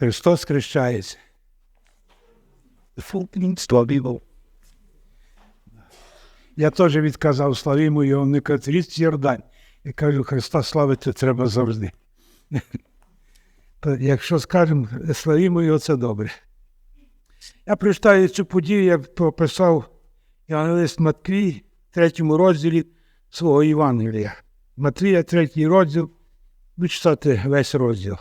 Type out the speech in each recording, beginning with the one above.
Христос хрещається. Я теж відказав славімо його, не кажуть, Йордань. Я кажу, Христа славити треба завжди. Якщо скажемо, славімо його, це добре. Я прочитаю цю подію, я прописав Євангелист Матвій в третьому розділі свого Євангелія. Матвія, третій розділ, буду читати весь розділ.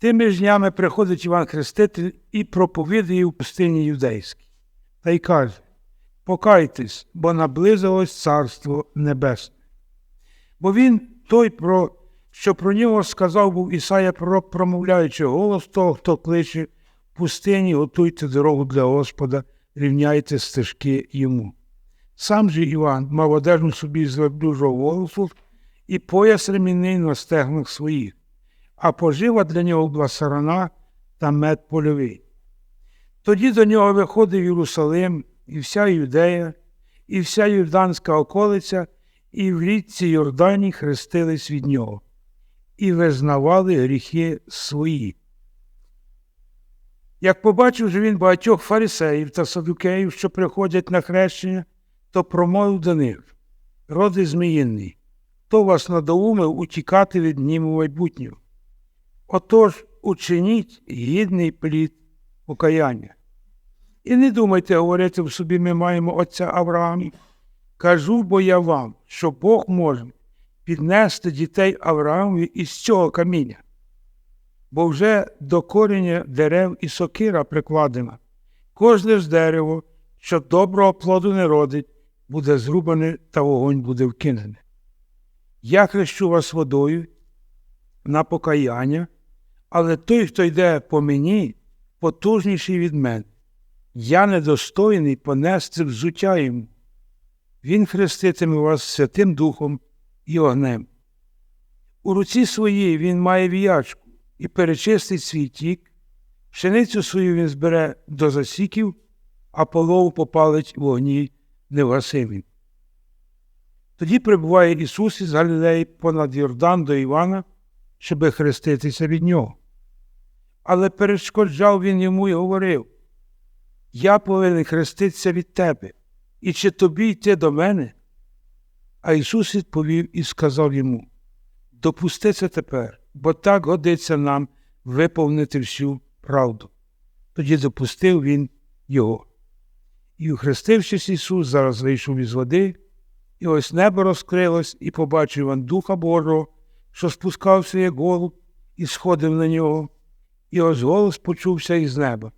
Тими ж днями приходить Іван Хреститель і проповідує в пустині юдейській. Та й каже: Покайтесь, бо наблизилось Царство Небесне. Бо він той, про, що про нього сказав був Ісая пророк, промовляючи голос того, хто кличе в пустині, готуйте дорогу для Господа, рівняйте стежки йому. Сам же Іван мав одежу собі з верблюжого волосу і пояс ремінний на стегнах своїх, а пожива для нього була сарана та мед польовий. Тоді до нього виходив Єрусалим, і вся Юдея, і вся Юрданська околиця, і в річці Йордані хрестились від нього, і визнавали гріхи свої. Як побачив же він багатьох фарисеїв та садукеїв, що приходять на хрещення, то промовив до них роди зміїнний, хто вас надоумив утікати від дніму майбутнього. Отож учиніть гідний плід покаяння. І не думайте говорити в собі, ми маємо отця Авраама. Кажу, бо я вам, що Бог може піднести дітей Авраамові із цього каміння, бо вже до коріння дерев і сокира прикладена. Кожне ж дерево, що доброго плоду не родить, буде зрубане та вогонь буде вкинений. Я хрещу вас водою на покаяння, але той, хто йде по мені, потужніший від мене. Я недостойний понести взуття йому. Він хреститиме вас Святим Духом і огнем. У руці своїй він має віячку і перечистить свій тік, пшеницю свою він збере до засіків, а полову попалить в огні невгасимим. Тоді прибуває Ісус із Галілеї понад Йордан до Івана, щоби хреститися від нього. Але перешкоджав він йому і говорив Я повинен хреститися від тебе, і чи тобі йти до мене? А Ісус відповів і сказав йому Допусти це тепер, бо так годиться нам виповнити всю правду. Тоді допустив він його. І, ухрестившись Ісус, зараз вийшов із води, і ось небо розкрилось, і побачив Іван Духа Божого, що спускався, як голуб, і сходив на нього, і ось голос почувся із неба.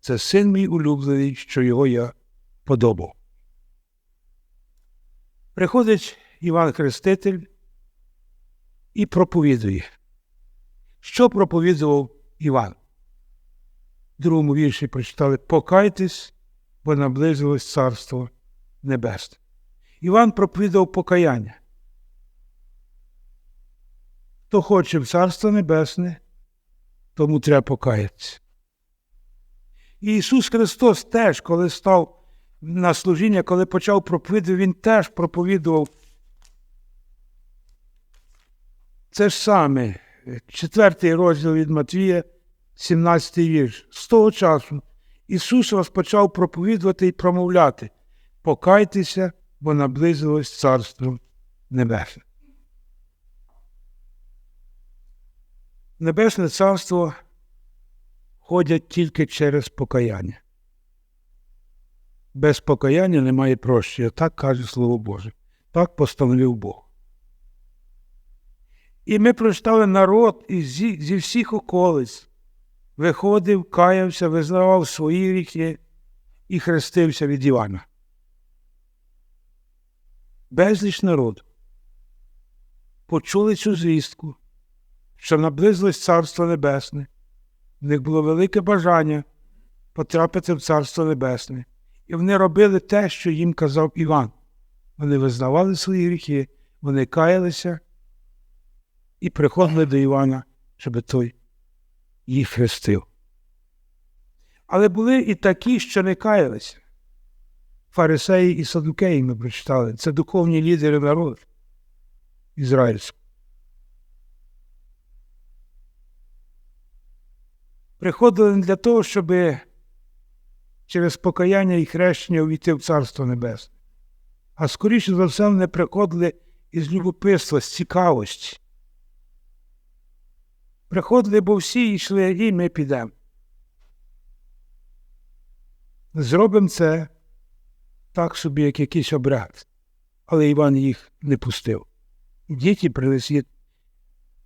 Це син мій улюблений, що його я подобав. Приходить Іван Хреститель і проповідує. Що проповідував Іван? В другому вірші прочитали Покайтесь, бо наблизилось Царство Небесне. Іван проповідав покаяння. Хто хоче в Царство Небесне, тому треба покаятися. Ісус Христос теж, коли став на служіння, коли почав проповідувати, Він теж проповідував це ж саме, четвертий розділ від Матвія, 17 вірш. З того часу Ісус розпочав проповідувати і промовляти Покайтеся, бо наблизилось Царство Небесне. Небесне Царство ходять тільки через покаяння. Без покаяння немає прощення, так каже Слово Боже. Так постановив Бог. І ми прочитали народ зі, зі всіх околиць, виходив, каявся, визнавав свої гріхи і хрестився від Івана. Безліч народу почули цю звістку, що наблизилось Царство Небесне, в них було велике бажання потрапити в Царство Небесне, і вони робили те, що їм казав Іван. Вони визнавали свої гріхи, вони каялися і приходили до Івана, щоб той їх хрестив. Але були і такі, що не каялися. Фарисеї і садукеї ми прочитали. Це духовні лідери народу ізраїльського. Приходили не для того, щоб через покаяння і хрещення увійти в Царство Небесне. А скоріше за все, вони приходили із любопитства, з цікавості. Приходили, бо всі йшли, і ми підемо. Зробимо це так собі, як якийсь обряд. Але Іван їх не пустив. Діти принесіть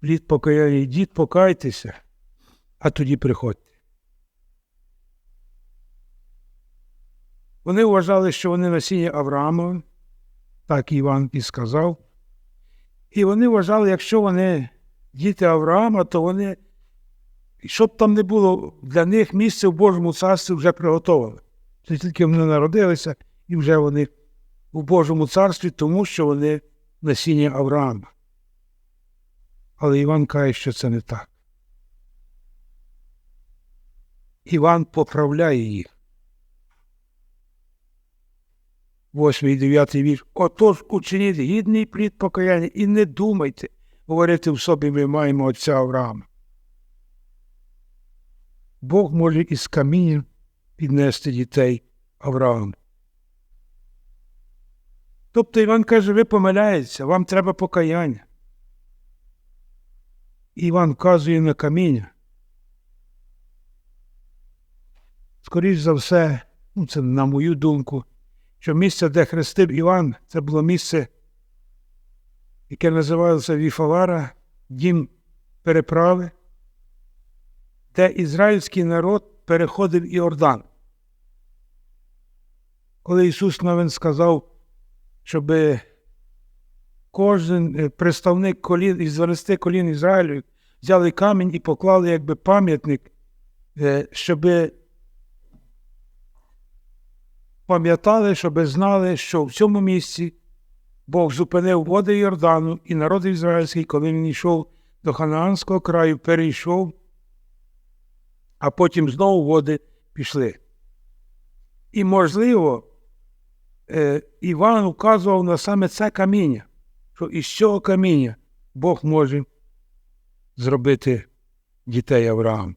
плід покаяння, йдіть, покайтеся, а тоді приходьте. Вони вважали, що вони насіння Авраама, так Іван і сказав. І вони вважали, якщо вони діти Авраама, то вони, щоб там не було для них місце в Божому царстві вже приготовили. Це тільки вони народилися, і вже вони у Божому царстві, тому що вони насіння Авраама. Але Іван каже, що це не так. Іван поправляє їх. Восьмий дев'ятий вірш. Отож учиніть гідний плід покаяння і не думайте, говорити в собі ми маємо отця Авраама. Бог може із каміння піднести дітей Аврааму. Тобто Іван каже, ви помиляєтеся, вам треба покаяння. Іван вказує на каміння. Скоріше за все, ну це на мою думку, що місце, де хрестив Іван, це було місце, яке називалося Віфавара, дім переправи, де ізраїльський народ переходив Іордан. Коли Ісус навин сказав, щоб кожен е, представник колін із 12 колін Ізраїлю взяли камінь і поклали якби пам'ятник, е, щоб пам'ятали, щоб знали, що в цьому місці Бог зупинив води Йордану, і народ ізраїльський, коли він йшов до Ханаанського краю, перейшов, а потім знову води пішли. І, можливо, е, Іван указував на саме це каміння, що із цього каміння Бог може зробити дітей Авраам.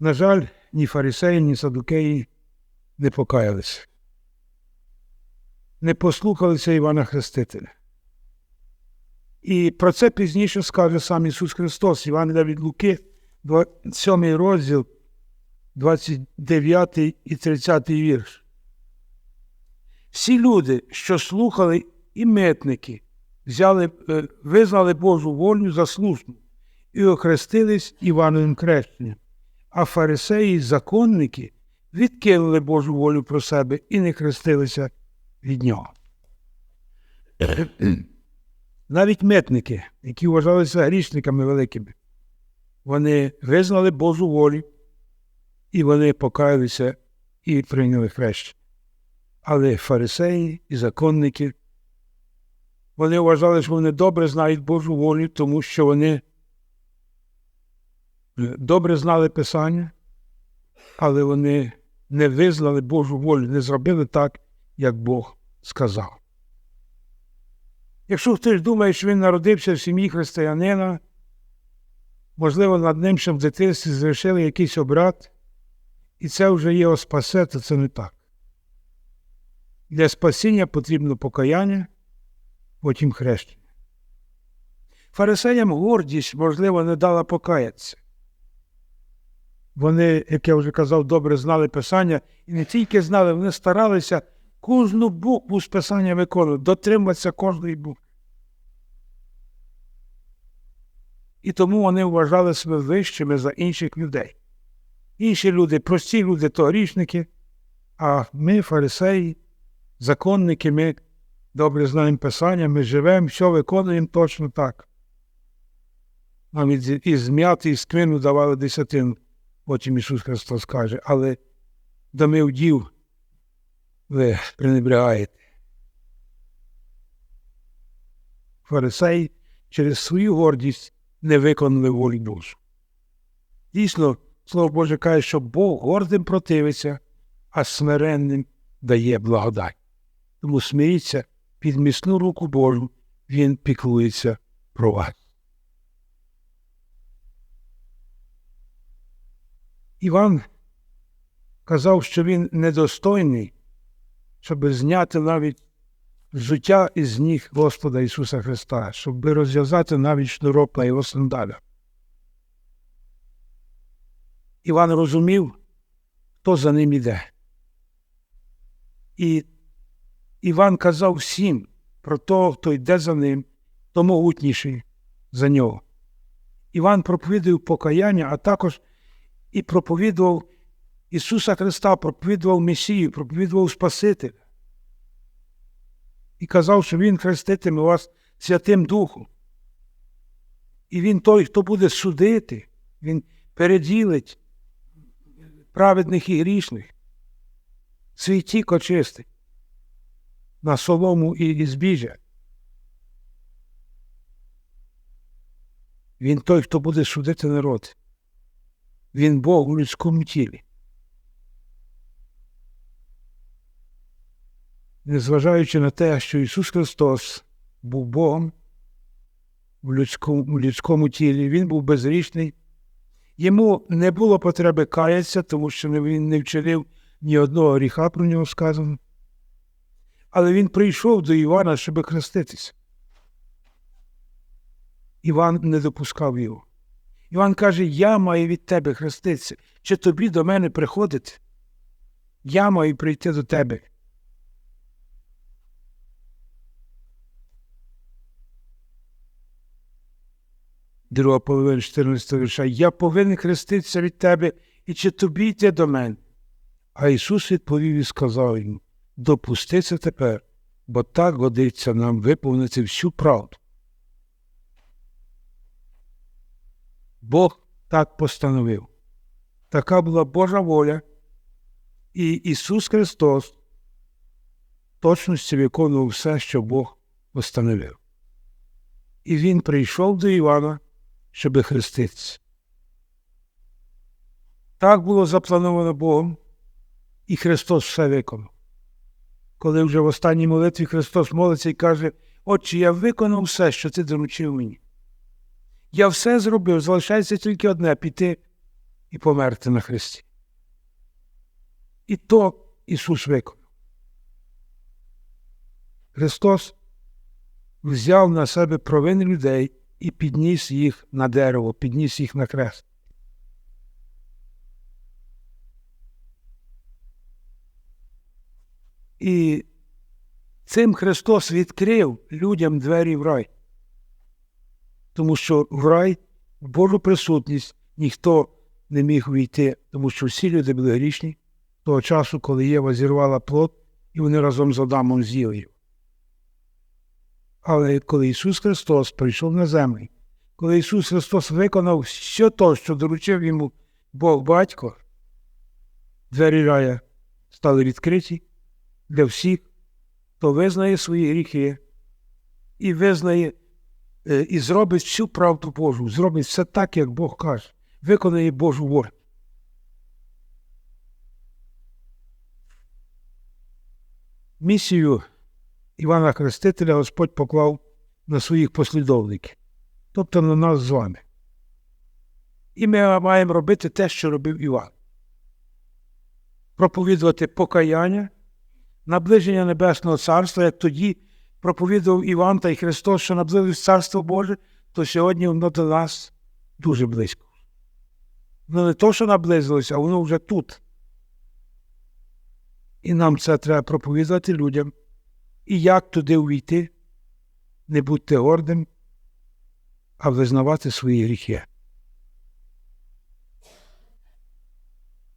На жаль, ні фарисеї, ні садукеї не покаялися. Не послухалися Івана Хрестителя. І про це пізніше скаже сам Ісус Христос, Іван від Луки, 7 розділ, 29 і 30 вірш. Всі люди, що слухали і митники, взяли, е, визнали Божу волю за слушну і охрестились Івановим хрещенням. А фарисеї й законники відкинули Божу волю про себе і не хрестилися від нього. Навіть митники, які вважалися грішниками великими, вони визнали Божу волю, і вони покаялися і прийняли хрещення. Але фарисеї і законники, вони вважали, що вони добре знають Божу волю, тому що вони добре знали Писання, але вони не визнали Божу волю, не зробили так, як Бог сказав. Якщо хтось думає, що він народився в сім'ї християнина, можливо, над ним ще в дитинстві звершили якийсь обряд, і це вже його спасе, то це не так. Для спасіння потрібно покаяння, потім хрещення. Фарисеям гордість, можливо, не дала покаятися. Вони, як я вже казав, добре знали Писання, і не тільки знали, вони старалися кожну букву з Писання виконувати, дотримуватися кожної букви. І тому вони вважали себе вищими за інших людей. Інші люди, прості люди, то грішники, а ми, фарисеї, законники, ми добре знаємо Писання, ми живемо, все виконуємо точно так. Нам із м'яти, із квину давали десятину. Потім Ісус Христос каже, але до мивдів ви пренебрягаєте. Фарисеї через свою гордість не виконали волі Божу. Дійсно, Слово Боже каже, що Бог гордим противиться, а смиренним дає благодать. Тому смиріться під міцну руку Божу, Він піклується про вас. Іван казав, що він недостойний, щоб зняти навіть взуття із ніг Господа Ісуса Христа, щоб розв'язати навіть шнурок на його сандалях. Іван розумів, хто за ним іде. І Іван казав всім про того, хто йде за ним, то могутніший за нього. Іван проповідував покаяння, а також і проповідував Ісуса Христа, проповідував Месію, проповідував Спасителя. І казав, що Він хреститиме вас Святим Духом. І Він той, хто буде судити, Він переділить праведних і грішних, світік очистить на солому і збіжжя. Він той, хто буде судити народ. Він Бог у людському тілі. Незважаючи на те, що Ісус Христос був Богом в людському, в людському тілі, Він був безрічний, йому не було потреби каятися, тому що він не вчинив ні одного гріха про нього сказано. Але він прийшов до Івана, щоб хреститися. Іван не допускав його. Іван каже: Я маю від тебе хреститися, чи тобі до мене приходити? Я маю прийти до тебе. Друга половина 14 вірша. Я повинен хреститися від тебе, і чи тобі йти до мене? А Ісус відповів і сказав йому: Допусти це тепер, бо так годиться нам виповнити всю правду. Бог так постановив. Така була Божа воля, і Ісус Христос точності виконував все, що Бог постановив. І Він прийшов до Івана, щоб хреститися. Так було заплановано Богом, і Христос все виконав. Коли вже в останній молитві Христос молиться і каже, Отче, я виконав все, що ти доручив мені. Я все зробив, залишається тільки одне піти і померти на Христі. І то Ісус виконав. Христос взяв на себе провини людей і підніс їх на дерево, підніс їх на крест. І цим Христос відкрив людям двері в рай. Тому що в рай, в Божу присутність, ніхто не міг увійти, тому що всі люди були грішні того часу, коли Єва зірвала плод, і вони разом з Адамом з'їли його. Але коли Ісус Христос прийшов на землю, коли Ісус Христос виконав все те, що доручив йому Бог Батько, двері рая стали відкриті для всіх, хто визнає свої гріхи і визнає, і зробить всю правду Божу, зробить все так, як Бог каже, виконає Божу волю. Місію Івана Хрестителя Господь поклав на своїх послідовників, тобто на нас з вами. І ми маємо робити те, що робив Іван. Проповідувати покаяння, наближення Небесного Царства, як тоді проповідував Іван та й Христос, що наблизилось Царство Боже, то сьогодні воно до нас дуже близько. Воно не то, що наблизилося, а воно вже тут. І нам це треба проповідувати людям. І як туди увійти, не будьте гордим, а визнавати свої гріхи.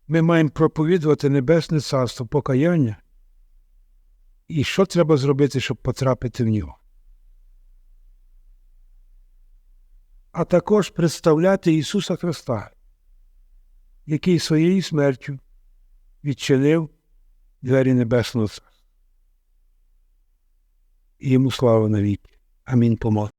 Ми маємо проповідувати Небесне Царство покаяння. І що треба зробити, щоб потрапити в нього? А також представляти Ісуса Христа, який своєю смертю відчинив двері Небесного Царства. І йому слава навіки. Амінь помог.